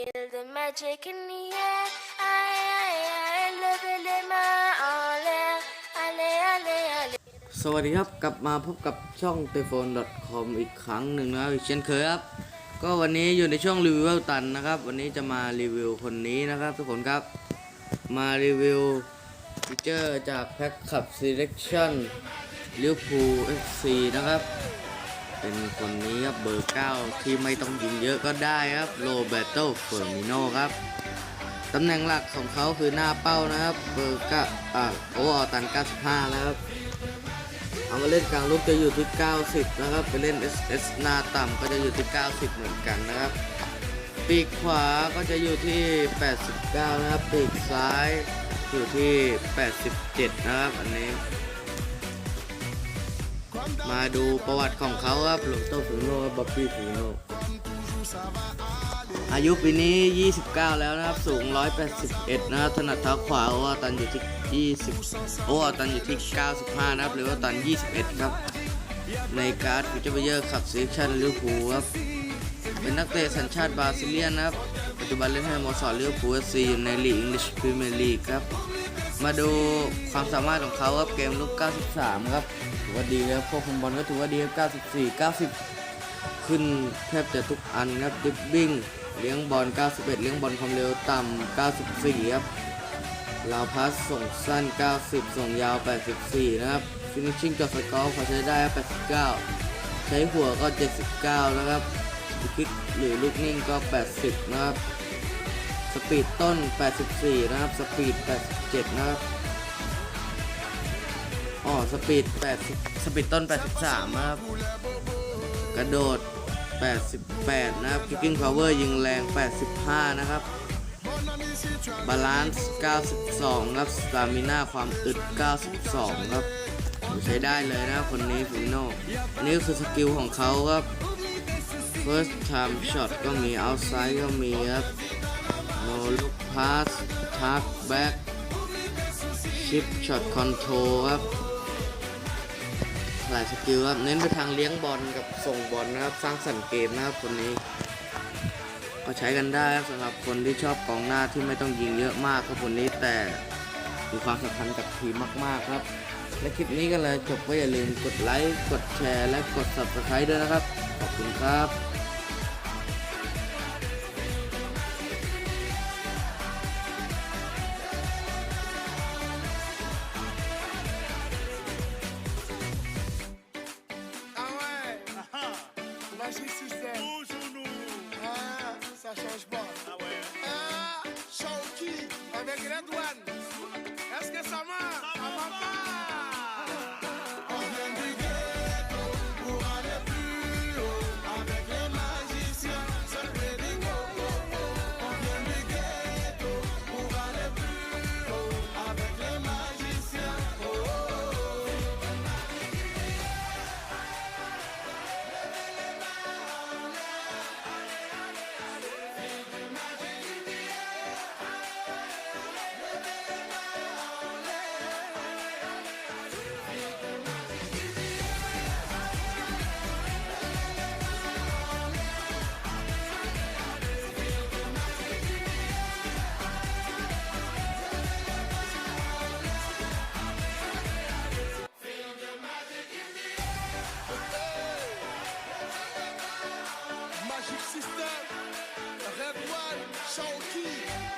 Feel the magic in the air. Aïe, aïe, aïe, levez les mains en l'air. Allez, allez, allez. สวัสดีครับกลับมาพบกับช่อง t e p h o n c o m อีกครั้งหนึ่งนะครับอีกเช่นเคยครับ ก็วันนี้อยู่ในช่วงรีวิวตันนะครับ วันนี้จะมารีวิวคนนี้นะครับ ทุกคนครับ มารีวิวฟีเจอร์จากแพ็คขับ Selection ลิเวอร์พูล FC นะครับ เป็นคนนี้ครับเบอร์ 9 ที่ไม่ต้องยิงเยอะก็ได้ครับโรเบโตเฟอร์มิโนครับตำแหน่งหลักของเขาคือหน้าเป้านะครับเบอร์ก้าอ่าโออตัน 95นะครับเอามาเล่นกลางลูกจะอยู่ที่ 90 นะครับ ไปเล่น SS หน้าต่ำก็จะอยู่ที่ 90 เหมือนกันนะครับ ปีกขวาก็จะอยู่ที่ 89 นะครับ ปีกซ้ายอยู่ที่ 87 นะครับ อันนี้ มาดูประวัติของเขาครับหลวงโตฟิโนบับบี้ฟิโนอายุปีนี้ 29 แล้วนะครับ สูง 181 นะครับ ถนัดเท้าขวาโอวาตันอยู่ที่ 20 โอวาตันอยู่ที่ 95 นะครับ หรือว่าตัน 21 ครับ ในการ์ดฟิวเจอร์เยอร์ขับซีชั่นลิเวอร์พูลครับ เป็นนักเตะสัญชาติบราซิเลียนนะครับ ปัจจุบันเล่นให้สโมสรลิเวอร์พูลซีอยู่ในลีกอังกฤษพรีเมียร์ลีกครับ มาดูความสามารถของเขาครับเกมลุก 93 ครับถือว่าดีครับควบคุมบอลก็ถือว่าดีครับ94 90 ขึ้นแทบจะทุกอันครับดิบบิ้งเลี้ยงบอล 91 เลี้ยงบอลความเร็วต่ำ 94 ครับลาวพัสส่งสั้น 90 ส่งยาว 84 นะครับฟินิชชิ่งจอดสกอร์พอใช้ได้ 89 ใช้หัวก็ 79 นะครับคลิกหรือลูกนิ่งก็ 80 นะครับ สปีดต้น 84 นะครับ สปีด 87 นะครับอ๋อสปีด 80 สปีดต้น 83 นะครับ กระโดด 88 นะครับ kicking power ยิงแรง 85 นะครับ บาลานซ์ 92 ครับ สตามิน่าความอึด 92 ครับใช้ได้เลยนะคนนี้ฟิโนอันนี้ก็คือสกิลของเขาครับ first time shot ก็มี outside ก็มีครับ no look pass tap back shift shot control ครับหลายสกิลครับ เน้นไปทางเลี้ยงบอลกับส่งบอลนะครับ สร้างสรรค์เกมนะครับคนนี้ ก็ใช้กันได้ครับสำหรับคนที่ชอบกองหน้าที่ไม่ต้องยิงเยอะมากครับคนนี้แต่มีความสำคัญกับทีมมาก ๆ ครับ และคลิปนี้ก็เลยจบก็อย่าลืมกดไลค์ กดแชร์ และกด subscribe ด้วยนะครับ ขอบคุณครับ On est graduan. Est-ce que ça some more. Magic System, Red One,